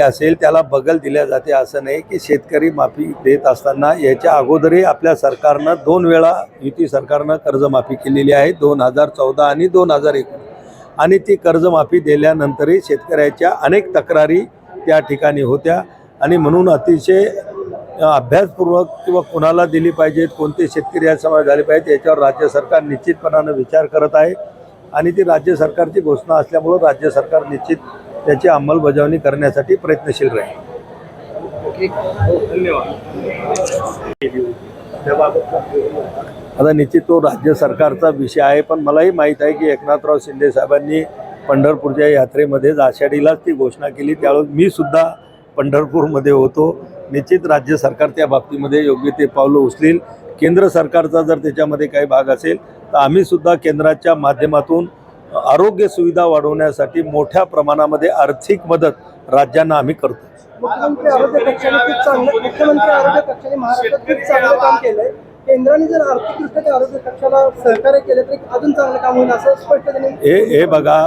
असेल त्याला बगल दिल्या जाते. असं नाही की शेतकरी माफी देत असताना याच्या अगोदरही आपल्या सरकारनं दोन वेळा युती सरकारनं कर्जमाफी केलेली आहे दोन हजार चौदा आणि दोन हजार एकोणीस. आणि ती कर्जमाफी दिल्यानंतरही शेतकऱ्याच्या अनेक तक्रारी त्या ठिकाणी होत्या. आणि म्हणून अतिशय अभ्यासपूर्वक किंवा कोणाला दिली पाहिजेत कोणते शेतकरी या समाज झाले पाहिजेत याच्यावर राज्य सरकार निश्चितपणानं विचार करत आहे. आणि ती राज्य सरकारची घोषणा असल्यामुळं राज्य सरकार निश्चित त्याची अंमलबजावणी करण्यासाठी प्रयत्नशील राहील. आता निश्चित तो राज्य सरकारचा विषय आहे पण मलाही माहीत आहे की एकनाथराव शिंदे साहेबांनी पंढरपूरच्या यात्रेमध्येच आषाढीलाच ती घोषणा केली. त्यावेळेस मी सुद्धा पंढरपूरमध्ये होतो. निश्चित राज्य सरकार त्या बाबतीमध्ये योग्य ते पावलं उचलील. केंद्र सरकारचा जर त्याच्यामध्ये काही भाग असेल तर आम्हीसुद्धा केंद्राच्या माध्यमातून आरोग्य सुविधा वाढवण्यासाठी मोठ्या प्रमाणामध्ये आर्थिक मदत राज्यांना आम्ही करतो. मुख्यमंत्री आरोग्य कक्षाने खूप चांगलं मुख्यमंत्री आरोग्य कक्षाने महाराष्ट्रात खूप चांगलं काम केलंय. केंद्राने जर आर्थिकदृष्ट्या त्या आरोग्य कक्षाला सहकार्य केलं तर अजून चांगलं काम होईल असं स्पष्ट हे हे बघा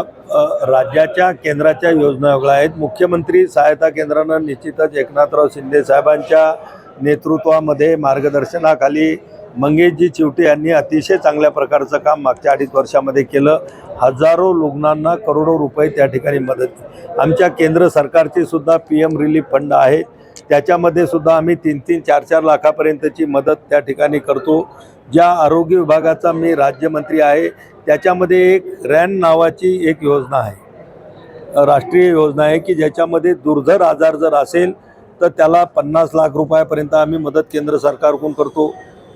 राज्याच्या केंद्राच्या योजना वेगळ्या आहेत. मुख्यमंत्री सहायता केंद्रानं निश्चितच एकनाथराव शिंदे साहेबांच्या नेतृत्वामध्ये मार्गदर्शनाखाली मंगेशजी चिवटे यांनी अतिशय चांगल्या प्रकारचं काम मागच्या अडीच वर्षामध्ये केलं. हजारो रुग्णांना करोडो रुपये त्या ठिकाणी मदत. आमच्या केंद्र सरकारची सुद्धा पी एम रिलीफ फंड आहे. त्याच्यामध्ये सुद्धा आम्ही तीन तीन चार चार लाखापर्यंतची मदत त्या ठिकाणी करतो. ज्या आरोग्य विभागाचा मी राज्यमंत्री आहे त्याच्यामध्ये एक रॅन नावाची एक योजना आहे. राष्ट्रीय योजना आहे की ज्याच्यामध्ये दुर्धर आजार जर असेल तर त्याला पन्नास लाख रुपयापर्यंत आम्ही मदत केंद्र सरकारकडून करतो.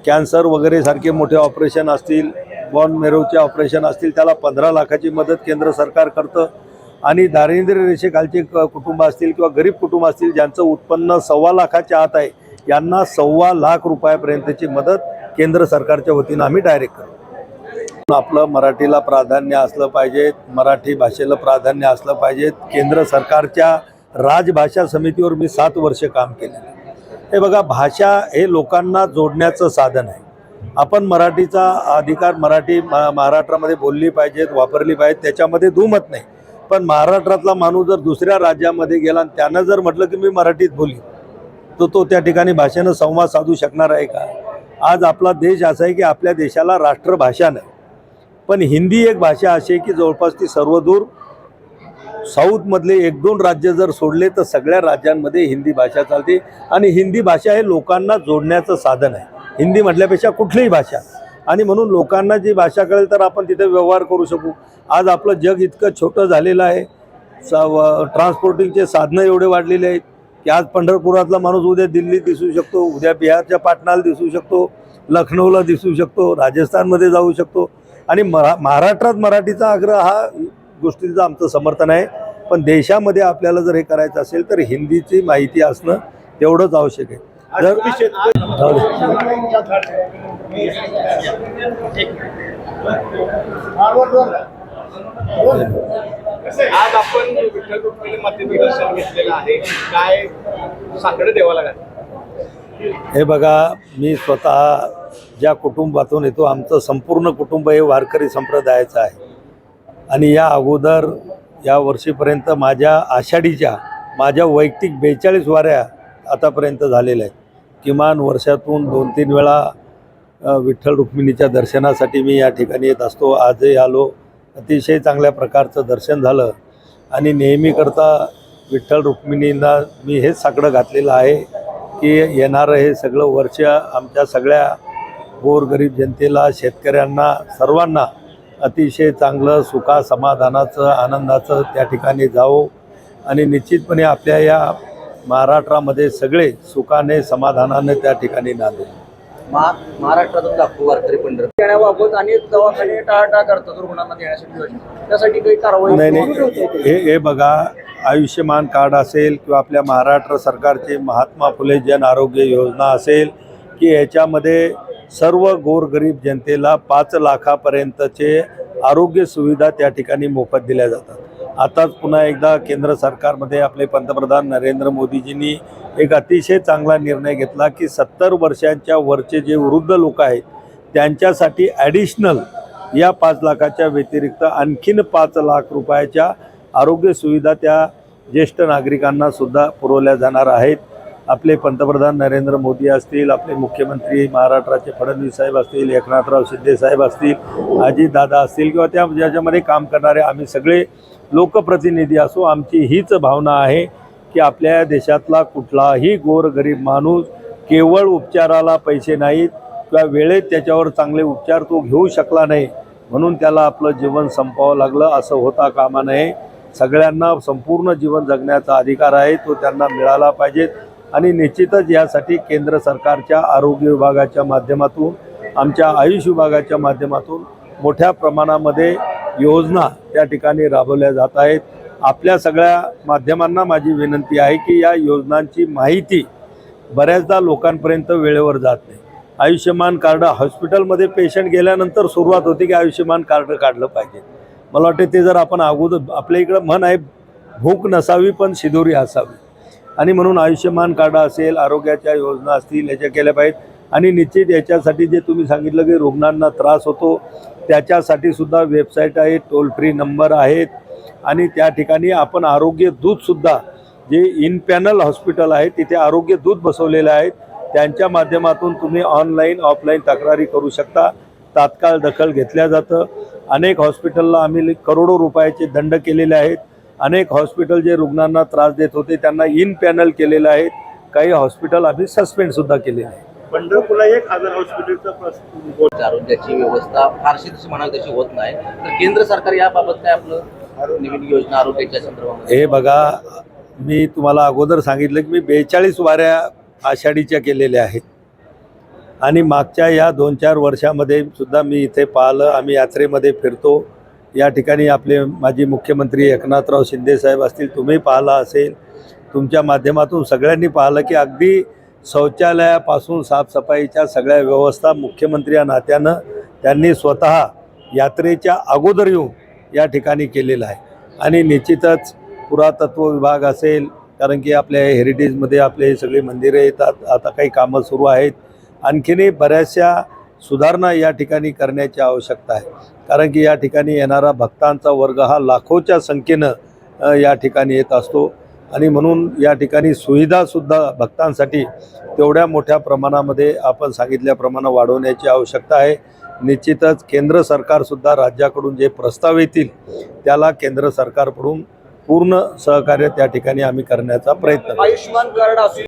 कॅन्सर वगैरे सारखे मोठे ऑपरेशन असतील बॉन मेरोचे ऑपरेशन असतील त्याला पंधरा लाखाची मदत केंद्र सरकार करतं. आणि दारिद्र्य रेषेखालचे क- कुटुंब असतील किंवा गरीब कुटुंब असतील ज्यांचं उत्पन्न सव्वा लाखाच्या आत आहे यांना सव्वा लाख रुपयापर्यंतची मदत केंद्र सरकारच्या वतीनं आम्ही डायरेक्ट करतो. आपलं मराठीला प्राधान्य असलं पाहिजे मराठी भाषेला प्राधान्य असलं पाहिजे. केंद्र सरकारच्या राजभाषा समितीवर मी सात वर्ष काम केलेलं आहे. हे बघा भाषा हे लोकांना जोडण्याचं साधन आहे. आपण मराठीचा अधिकार मराठी महाराष्ट्रामध्ये बोलली पाहिजेत वापरली पाहिजेत त्याच्यामध्ये दुमत नाही. पण महाराष्ट्रातला माणूस जर दुसऱ्या राज्यामध्ये गेला आणि त्यानं जर म्हटलं की मी मराठीत बोली तर तो त्या ठिकाणी भाषेनं संवाद साधू शकणार आहे का? आज आपला देश असा आहे की आपल्या देशाला राष्ट्रभाषा नाही. पण हिंदी एक भाषा अशी आहे की जवळपास ती सर्वदूर साऊथमधले एक दोन राज्य जर सोडले तर सगळ्या राज्यांमध्ये हिंदी भाषा चालते. आणि हिंदी भाषा हे लोकांना जोडण्याचं साधन आहे. हिंदी म्हटल्यापेक्षा कुठलीही भाषा. आणि म्हणून लोकांना जी भाषा कळेल तर आपण तिथे व्यवहार करू शकू आज आपलं जग इतकं छोटं झालेलं आहे स ट्रान्सपोर्टिंगचे साधनं एवढे वाढलेले आहेत की आज पंढरपुरातला माणूस उद्या दिल्लीत दिसू शकतो उद्या बिहारच्या पाटणाला दिसू शकतो लखनौला दिसू शकतो राजस्थानमध्ये जाऊ शकतो आणि मरा महाराष्ट्रात मराठीचा आग्रह हा गोष्टीचं आमचं समर्थन आहे पण देशामध्ये आपल्याला जर हे करायचं असेल तर हिंदीची माहिती असणं तेवढंच आवश्यक आहे जर. आज आपण विठ्ठल रुक्मिणी मातेचं दर्शन घेतलेलं आहे काय साकडं देवाला हे बघा मी स्वतः ज्या कुटुंबातून येतो आमचं संपूर्ण कुटुंब हे वारकरी संप्रदायाचं आहे. आणि या अगोदर या वर्षीपर्यंत माझ्या आषाढीच्या माझ्या वैयक्तिक बेचाळीस वाऱ्या आतापर्यंत झालेल्या आहेत. किमान वर्षातून दोन तीन वेळा विठ्ठल रुक्मिणीच्या दर्शनासाठी मी या ठिकाणी येत असतो. आजही आलो. अतिशय चांगल्या प्रकारचं दर्शन झालं. आणि नेहमीकरता विठ्ठल रुक्मिणींना मी हेच साकडं घातलेलं आहे की येणारं हे सगळं वर्ष आमच्या सगळ्या गोरगरीब जनतेला शेतकऱ्यांना सर्वांना अतिशय चांगलं सुखा समाधानाचं आनंदाचं त्या ठिकाणी जावो. आणि निश्चितपणे आपल्या या महाराष्ट्रामध्ये सगळे सुखाने समाधानाने त्या ठिकाणी नांदू. महाराष्ट्रातून लाखो वारकरी पंढरपूर. देण्याबाबत अनेक दवाखाने टाळाटाळ करतात रुग्णांना देण्यासाठी योजना त्यासाठी काही कारवाई नाही नाही. हे हे बघा आयुष्यमान कार्ड असेल किंवा आपल्या महाराष्ट्र सरकारचे महात्मा फुले जन आरोग्य योजना असेल की याच्यामध्ये सर्व गोरगरीब जनतेला पाच लाखापर्यंतचे आरोग्य सुविधा त्या ठिकाणी मोफत दिल्या जातात. आताच पुन्हा एकदा केंद्र सरकारमध्ये आपले पंतप्रधान नरेंद्र मोदीजींनी एक अतिशय चांगला निर्णय घेतला की सत्तर वर्षांच्या वरचे जे वृद्ध लोक आहेत त्यांच्यासाठी ॲडिशनल या पाच लाखाच्या व्यतिरिक्त आणखीन पाच लाख रुपयाच्या आरोग्य सुविधा त्या ज्येष्ठ नागरिकांना सुद्धा पुरवल्या जाणार आहेत. आपले पंतप्रधान नरेंद्र मोदी असतील आपले मुख्यमंत्री महाराष्ट्राचे फडणवीस साहेब असतील एकनाथराव शिंदे साहेब असतील अजितदादा असतील किंवा त्या ज्याच्यामध्ये काम करणारे आम्ही सगळे लोकप्रतिनिधी असो आमची हीच भावना आहे की आपल्या देशातला कुठलाही गोरगरीब माणूस केवळ उपचाराला पैसे नाहीत किंवा वेळेत त्याच्यावर चांगले उपचार तो घेऊ शकला नाही म्हणून त्याला आपलं जीवन संपावं लागलं असं होता कामा नये. सगळ्यांना संपूर्ण जीवन जगण्याचा अधिकार आहे तो त्यांना मिळाला पाहिजे. आणि निश्चितच यासाठी केंद्र सरकारच्या आरोग्य विभागाच्या माध्यमातून आमच्या आयुष विभागाच्या माध्यमातून मोठ्या प्रमाणामध्ये योजना त्या ठिकाणी राबवल्या जात आहेत. आपल्या सगळ्या माध्यमांना माझी विनंती आहे की या योजनांची माहिती बऱ्याचदा लोकांपर्यंत वेळेवर जात नाही. आयुष्यमान कार्ड हॉस्पिटलमध्ये पेशंट गेल्यानंतर सुरुवात होती की आयुष्यमान कार्ड काढलं पाहिजे. मला वाटते ते जर आपण अगोदर आपल्या इकडं म्हण आहे भूक नसावी पण शिदोरी असावी. आणि म्हणून आयुष्यमान कार्ड असेल आरोग्याच्या योजना असतील याच्या केल्या पाहिजेत. आणि निश्चित याच्यासाठी जे तुम्ही सांगितलं की रुग्णांना त्रास होतो त्याच्यासाठी सुद्धा वेबसाईट आहे टोल फ्री नंबर आहेत. आणि त्या ठिकाणी आपण आरोग्य दूतसुद्धा जे इन पॅनल हॉस्पिटल आहे तिथे आरोग्य दूत बसवलेले आहेत. त्यांच्या माध्यमातून तुम्ही ऑनलाईन ऑफलाईन तक्रारी करू शकता. तात्काळ दखल घेतल्या जातं. अनेक हॉस्पिटलला आम्ही करोडो रुपयाचे दंड केलेले आहेत. अनेक हॉस्पिटल जे रुग्णांना त्रास देत होते त्यांना इन पॅनल केलेलं आहेत काही हॉस्पिटल आम्ही सस्पेंडसुद्धा केलेले आहे. पंढरपूरला एक हजार हॉस्पिटलचा प्रश्न आरोग्याची व्यवस्था फारशी तशी म्हणाल तशी होत नाही. तर केंद्र सरकार याबाबत काय आपलं नवीन योजना आरोग्याच्या संदर्भामध्ये? हे बघा मी तुम्हाला अगोदर सांगितलं की मी बेचाळीस वाऱ्या आषाढीच्या केलेल्या आहेत. आणि मागच्या या दोन चार वर्षामध्ये सुद्धा मी इथे पाहिलं आम्ही यात्रेमध्ये फिरतो. या ठिकाणी आपले माजी मुख्यमंत्री एकनाथराव शिंदे साहेब असतील तुम्ही पाहिला असेल. तुमच्या माध्यमातून सगळ्यांनी पाहिलं की अगदी शौचालयापासून साफसफाईच्या सगळ्या व्यवस्था मुख्यमंत्री या नात्यानं त्यांनी स्वतः यात्रेच्या अगोदर येऊन या ठिकाणी केलेलं आहे. आणि निश्चितच पुरातत्व विभाग असेल कारण की आपल्या हेरिटेजमध्ये आपले हे सगळे मंदिरं येतात आता काही कामं सुरू आहेत. आणखीनही बऱ्याचशा सुधारणा या ठिकाणी करण्याची आवश्यकता आहे. कारण की या ठिकाणी येणारा भक्तांचा वर्ग हा लाखोच्या संख्येनं या ठिकाणी येत असतो. आणि म्हणून या ठिकाणी सुविधासुद्धा भक्तांसाठी तेवढ्या मोठ्या प्रमाणामध्ये आपण सांगितल्याप्रमाणे वाढवण्याची आवश्यकता आहे. निश्चितच केंद्र सरकारसुद्धा राज्याकडून जे प्रस्ताव येतील त्याला केंद्र सरकारकडून पूर्ण सहकार्य त्या ठिकाणी आम्ही करण्याचा प्रयत्न आयुष्यमान कार्ड